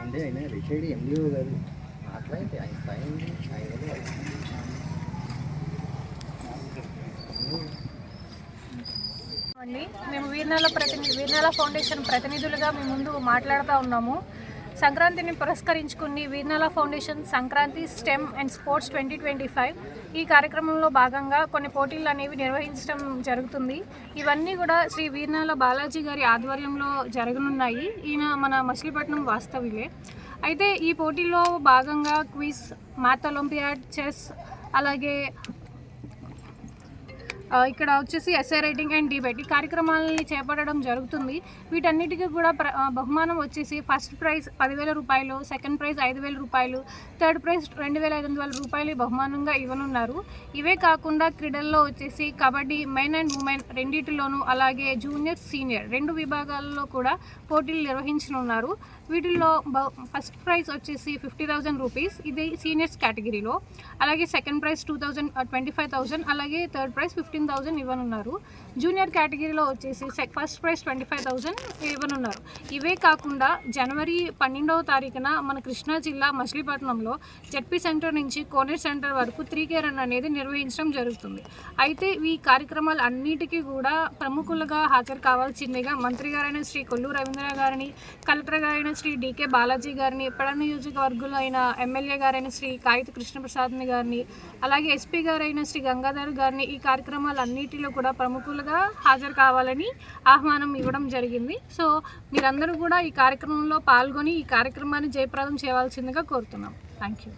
అంటే ఆయన retired MDO గారు అట్లా అయితే ఆయన ఫైన్ ఆయన మేము వీర్నాల ప్రతినిధి వీర్నాల ఫౌండేషన్ ప్రతినిధులుగా మీ ముందు మాట్లాడుతూ ఉన్నాము. సంక్రాంతిని పురస్కరించుకుని Veernala foundation Sankranti STEM and sports twenty twenty five ఈ కార్యక్రమంలో భాగంగా కొన్ని పోటీలు అనేవి నిర్వహించడం జరుగుతుంది. ఇవన్నీ కూడా శ్రీ వీర్నాల బాలాజీ గారి ఆధ్వర్యంలో జరగనున్నాయి. ఈయన మన మచిలీపట్నం వాస్తవ్యులే. అయితే ఈ పోటీల్లో భాగంగా క్విజ్ మ్యాథ్ ఒలింపియాడ్ చెస్ అలాగే ఇక్కడ వచ్చేసి ఎస్ఐ రైటింగ్ అండ్ డిబేట్ ఈ కార్యక్రమాలని చేపట్టడం జరుగుతుంది. వీటన్నిటికీ కూడా ప్ర బహుమానం వచ్చేసి ఫస్ట్ ప్రైజ్ పదివేల రూపాయలు సెకండ్ ప్రైజ్ ఐదు వేల రూపాయలు థర్డ్ ప్రైజ్ రెండు వేల ఐదు వందల రూపాయలు బహుమానంగా ఇవ్వనున్నారు. ఇవే కాకుండా క్రీడల్లో వచ్చేసి కబడ్డీ మెన్ అండ్ ఉమెన్ రెండింటిలోనూ అలాగే జూనియర్ సీనియర్ రెండు విభాగాల్లో కూడా పోటీలు నిర్వహించనున్నారు. వీటిల్లో ఫస్ట్ ప్రైజ్ వచ్చేసి ఫిఫ్టీ థౌజండ్ రూపీస్ ఇది సీనియర్స్ కేటగిరీలో అలాగే second prize two thousand twenty five thousand అలాగే third prize fifty fifteen thousand ఇవ్వనున్నారు. జూనియర్ కేటగిరీలో వచ్చేసి check first prize twenty five thousand ఇవ్వనున్నారు. ఇవే కాకుండా జనవరి పన్నెండవ తారీఖున మన కృష్ణా జిల్లా మచిలీపట్నంలో జెడ్పీ సెంటర్ నుంచి కోనేర్ సెంటర్ వరకు త్రీ కే రన్ అనేది నిర్వహించడం జరుగుతుంది. అయితే ఈ కార్యక్రమాలు అన్నిటికీ కూడా ప్రముఖులుగా హాజరు కావాల్సిందిగా మంత్రి గారైన శ్రీ కొల్లు రవీంద్ర గారిని కలెక్టర్ గారైన శ్రీ డికే బాలాజీ గారిని పడ నియోజకవర్గులు అయిన ఎమ్మెల్యే గారైన శ్రీ కాగిత కృష్ణప్రసాద్ని గారిని అలాగే ఎస్పీ గారైన శ్రీ గంగాధర్ గారిని ఈ కార్యక్రమాలన్నిటిలో కూడా ప్రముఖులుగా హాజరు కావాలని ఆహ్వానం ఇవ్వడం జరిగింది. సో మీరందరూ కూడా ఈ కార్యక్రమంలో పాల్గొని ఈ కార్యక్రమాన్ని జయప్రదం చేయవలసిందిగా కోరుతున్నాం. Thank you